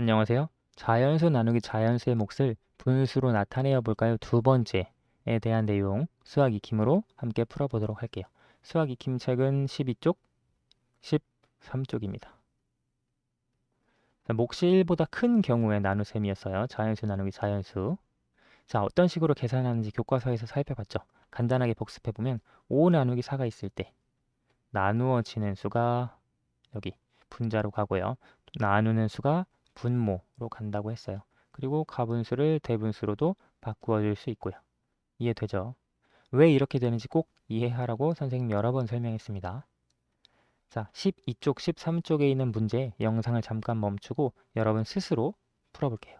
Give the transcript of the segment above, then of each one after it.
안녕하세요. 자연수 나누기 자연수의 몫을 분수로 나타내어 볼까요? 두 번째에 대한 내용 수학 익힘으로 함께 풀어보도록 할게요. 수학 익힘 책은 12쪽, 13쪽입니다. 몫이 1보다 큰 경우에 나누셈이었어요. 자연수 나누기 자연수. 자, 어떤 식으로 계산하는지 교과서에서 살펴봤죠. 간단하게 복습해보면 5 나누기 4가 있을 때 나누어지는 수가 여기 분자로 가고요. 나누는 수가 분모로 간다고 했어요. 그리고 가분수를 대분수로도 바꾸어 줄 수 있고요. 이해되죠? 왜 이렇게 되는지 꼭 이해하라고 선생님 여러 번 설명했습니다. 자, 12쪽, 13쪽에 있는 문제 영상을 잠깐 멈추고 여러분 스스로 풀어볼게요.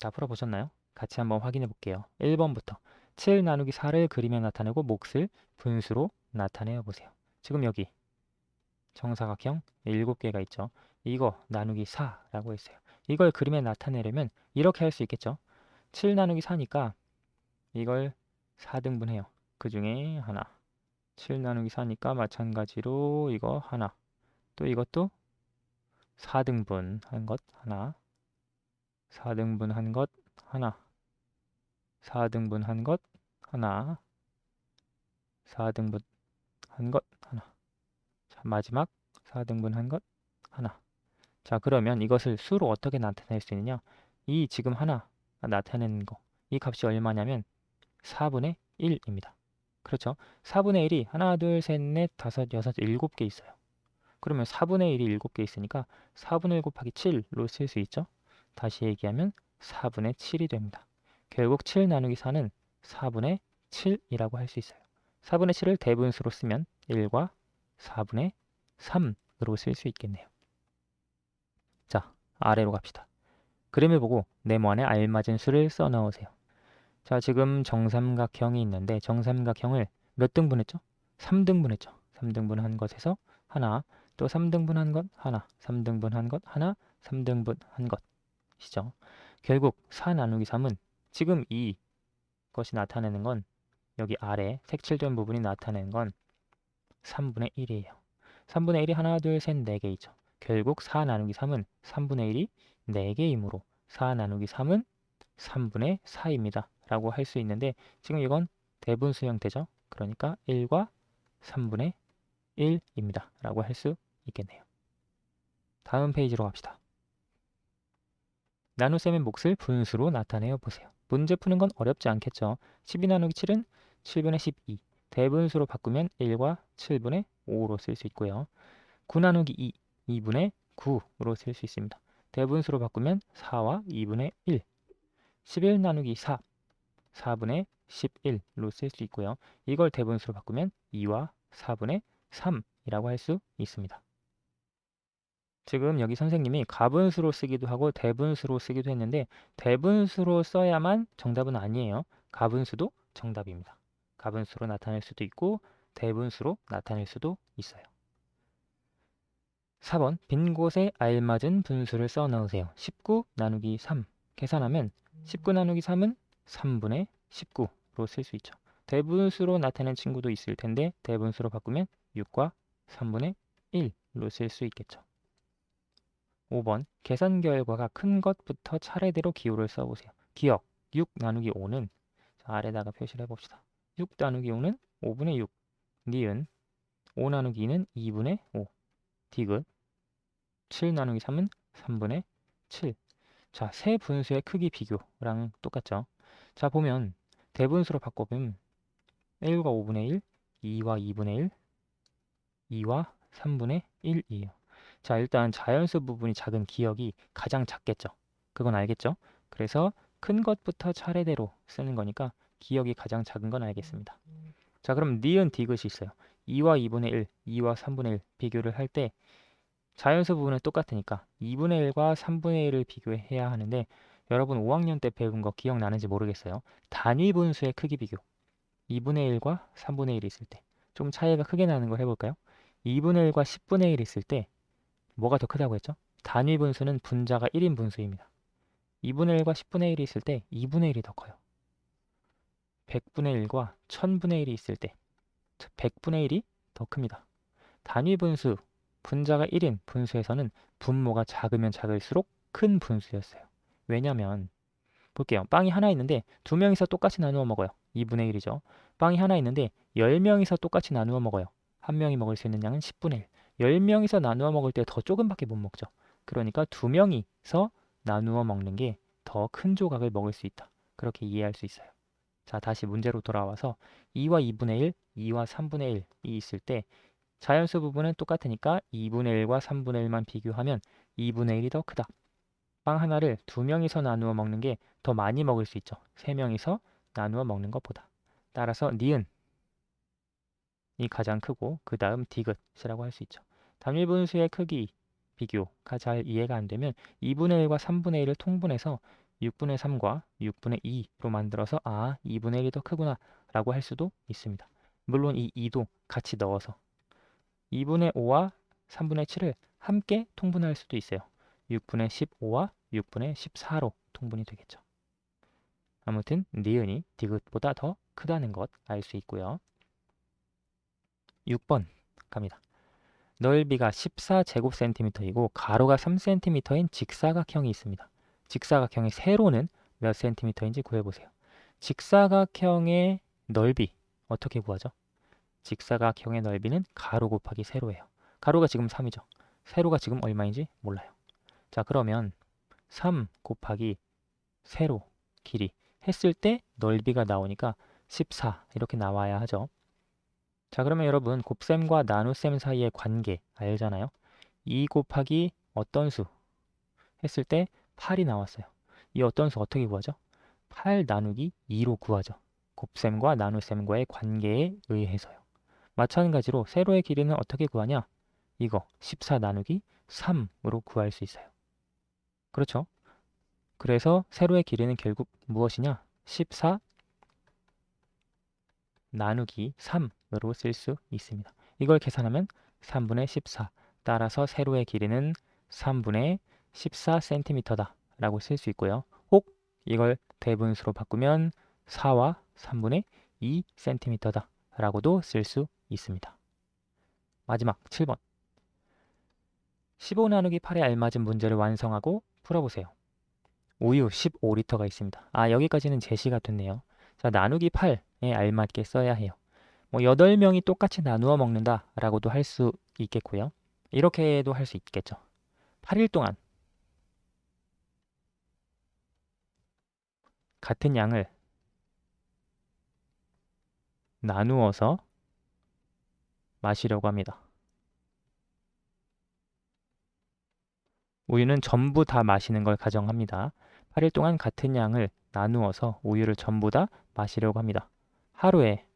다 풀어보셨나요? 같이 한번 확인해 볼게요. 1번부터 7 나누기 4를 그리며 나타내고 몫을 분수로 나타내어 보세요. 지금 여기 정사각형 7개가 있죠. 이거 나누기 4라고 했어요. 이걸 그림에 나타내려면 이렇게 할 수 있겠죠. 7 나누기 4니까 이걸 4등분해요. 그 중에 하나. 7 나누기 4니까 마찬가지로 이거 하나. 또 이것도 4등분 한 것 하나. 4등분 한 것 하나. 4등분 한 것 하나. 4등분 한 것 마지막 4등분 한 것 하나. 자, 그러면 이것을 수로 어떻게 나타낼 수 있느냐? 이 지금 하나 나타내는 거. 이 값이 얼마냐면 4분의 1입니다. 그렇죠? 4분의 1이 하나, 둘, 셋, 넷, 다섯, 여섯, 일곱 개 있어요. 그러면 4분의 1이 일곱 개 있으니까 4분의 1 곱하기 7로 쓸 수 있죠? 다시 얘기하면 4분의 7이 됩니다. 결국 7 나누기 4는 4분의 7이라고 할 수 있어요. 4분의 7을 대분수로 쓰면 1과 4분의 3으로 쓸 수 있겠네요. 자, 아래로 갑시다. 그림을 보고 네모 안에 알맞은 수를 써 넣으세요. 자, 지금 정삼각형이 있는데 정삼각형을 몇 등분했죠? 3등분했죠. 3등분한 것에서 하나, 또 3등분한 것 하나, 3등분한 것 하나, 3등분한 것이죠. 결국 4 나누기 3은 지금 이 것이 나타내는 건 여기 아래 색칠된 부분이 나타내는 건 3분의 1이에요. 3분의 1이 하나, 둘, 셋, 4개이죠. 결국 4 나누기 3은 3분의 1이 4개이므로 4 나누기 3은 3분의 4입니다. 라고 할 수 있는데 지금 이건 대분수 형태죠. 그러니까 1과 3분의 1입니다. 라고 할 수 있겠네요. 다음 페이지로 갑시다. 나눗셈의 몫을 분수로 나타내어 보세요. 문제 푸는 건 어렵지 않겠죠. 12 나누기 7은 7분의 12. 대분수로 바꾸면 1과 7분의 5로 쓸 수 있고요. 9 나누기 2, 2분의 9로 쓸 수 있습니다. 대분수로 바꾸면 4와 2분의 1. 11 나누기 4, 4분의 11로 쓸 수 있고요. 이걸 대분수로 바꾸면 2와 4분의 3이라고 할 수 있습니다. 지금 여기 선생님이 가분수로 쓰기도 하고 대분수로 쓰기도 했는데 대분수로 써야만 정답은 아니에요. 가분수도 정답입니다. 가분수로 나타낼 수도 있고 대분수로 나타낼 수도 있어요. 4번 빈 곳에 알맞은 분수를 써 넣으세요. 19 나누기 3 계산하면 19 나누기 3은 3분의 19로 쓸 수 있죠. 대분수로 나타낸 친구도 있을 텐데 대분수로 바꾸면 6과 3분의 1로 쓸 수 있겠죠. 5번 계산 결과가 큰 것부터 차례대로 기호를 써보세요. 기억 6 나누기 5는 자, 아래다가 표시를 해봅시다. 6 나누기 5는 5분의 6 니은 5 나누기 2는 2분의 5 디귿 7 나누기 3은 3분의 7 자, 세 분수의 크기 비교랑 똑같죠. 자, 보면 대분수로 바꿔보면 1과 5분의 1, 2와 2분의 1, 2와 3분의 1이에요. 자, 일단 자연수 부분이 작은 기억이 가장 작겠죠. 그건 알겠죠? 그래서 큰 것부터 차례대로 쓰는 거니까 기억이 가장 작은 건 알겠습니다. 자, 그럼 니은 디귿이 있어요. 2와 2분의 1, 2와 3분의 1 비교를 할 때 자연수 부분은 똑같으니까 2분의 1과 3분의 1을 비교해야 하는데 여러분 5학년 때 배운 거 기억나는지 모르겠어요. 단위 분수의 크기 비교. 2분의 1과 3분의 1이 있을 때 좀 차이가 크게 나는 거 해볼까요? 2분의 1과 10분의 1이 있을 때 뭐가 더 크다고 했죠? 단위 분수는 분자가 1인 분수입니다. 2분의 1과 10분의 1이 있을 때 2분의 1이 더 커요. 100분의 1과 1000분의 1이 있을 때 100분의 1이 더 큽니다. 단위 분수 분자가 1인 분수에서는 분모가 작으면 작을수록 큰 분수였어요. 왜냐면 볼게요. 빵이 하나 있는데 두 명이서 똑같이 나누어 먹어요. 2분의 1이죠. 빵이 하나 있는데 10명이서 똑같이 나누어 먹어요. 한 명이 먹을 수 있는 양은 10분의 1. 10명이서 나누어 먹을 때 더 조금밖에 못 먹죠. 그러니까 두 명이서 나누어 먹는 게 더 큰 조각을 먹을 수 있다. 그렇게 이해할 수 있어요. 자, 다시 문제로 돌아와서 2와 2분의 1, 2와 3분의 1이 있을 때 자연수 부분은 똑같으니까 2분의 1과 3분의 1만 비교하면 2분의 1이 더 크다. 빵 하나를 두 명이서 나누어 먹는 게 더 많이 먹을 수 있죠. 세 명이서 나누어 먹는 것보다. 따라서 니은 이 가장 크고 그 다음 디귿이라고 할 수 있죠. 단위 분수의 크기 비교가 잘 이해가 안 되면 2분의 1과 3분의 1을 통분해서 6분의 3과 6분의 2로 만들어서 아 2분의 1이 더 크구나 라고 할 수도 있습니다. 물론 이 2도 같이 넣어서 2분의 5와 3분의 7을 함께 통분할 수도 있어요. 6분의 15와 6분의 14로 통분이 되겠죠. 아무튼 니은이 디귿보다 더 크다는 것 알 수 있고요. 6번 갑니다. 넓이가 14제곱센티미터이고 가로가 3cm인 직사각형이 있습니다. 직사각형의 세로는 몇 센티미터인지 구해보세요. 직사각형의 넓이 어떻게 구하죠? 직사각형의 넓이는 가로 곱하기 세로예요. 가로가 지금 3이죠. 세로가 지금 얼마인지 몰라요. 자 그러면 3 곱하기 세로 길이 했을 때 넓이가 나오니까 14 이렇게 나와야 하죠. 자 그러면 여러분 곱셈과 나눗셈 사이의 관계 알잖아요. 2 곱하기 어떤 수 했을 때 8이 나왔어요. 이 어떤 수 어떻게 구하죠? 8 나누기 2로 구하죠. 곱셈과 나눗셈과의 관계에 의해서요. 마찬가지로 세로의 길이는 어떻게 구하냐? 이거 14 나누기 3으로 구할 수 있어요. 그렇죠? 그래서 세로의 길이는 결국 무엇이냐? 14 나누기 3으로 쓸 수 있습니다. 이걸 계산하면 3분의 14 따라서 세로의 길이는 3분의 14cm다 라고 쓸 수 있고요. 혹 이걸 대분수로 바꾸면 4와 3분의 2cm다 라고도 쓸 수 있습니다. 마지막 7번 15 나누기 8에 알맞은 문제를 완성하고 풀어보세요. 우유 15리터가 있습니다. 아 여기까지는 제시가 됐네요. 자 나누기 8에 알맞게 써야 해요. 뭐 8명이 똑같이 나누어 먹는다 라고도 할 수 있겠고요. 이렇게도 할 수 있겠죠. 8일 동안 같은 양을 나누어서 마시려고 합니다. 우유는 전부 다 마시는 걸 가정합니다. 8일 동안 같은 양을 나누어서 우유를 전부 다 마시려고 합니다. 하루에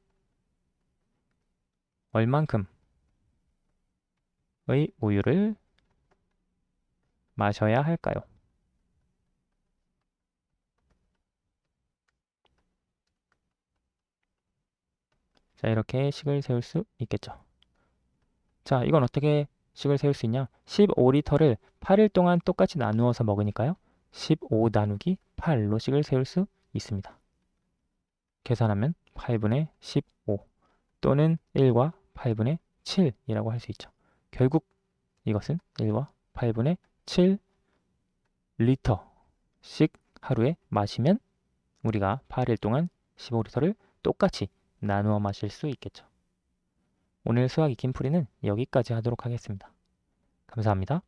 얼만큼의 우유를 마셔야 할까요? 자, 이렇게 식을 세울 수 있겠죠. 자, 이건 어떻게 식을 세울 수 있냐? 15리터를 8일 동안 똑같이 나누어서 먹으니까요. 15 나누기 8로 식을 세울 수 있습니다. 계산하면 8분의 15 또는 1과 8분의 7이라고 할 수 있죠. 결국 이것은 1과 8분의 7 리터씩 하루에 마시면 우리가 8일 동안 15리터를 똑같이 나누어 마실 수 있겠죠. 오늘 수학 익힌 풀이는 여기까지 하도록 하겠습니다. 감사합니다.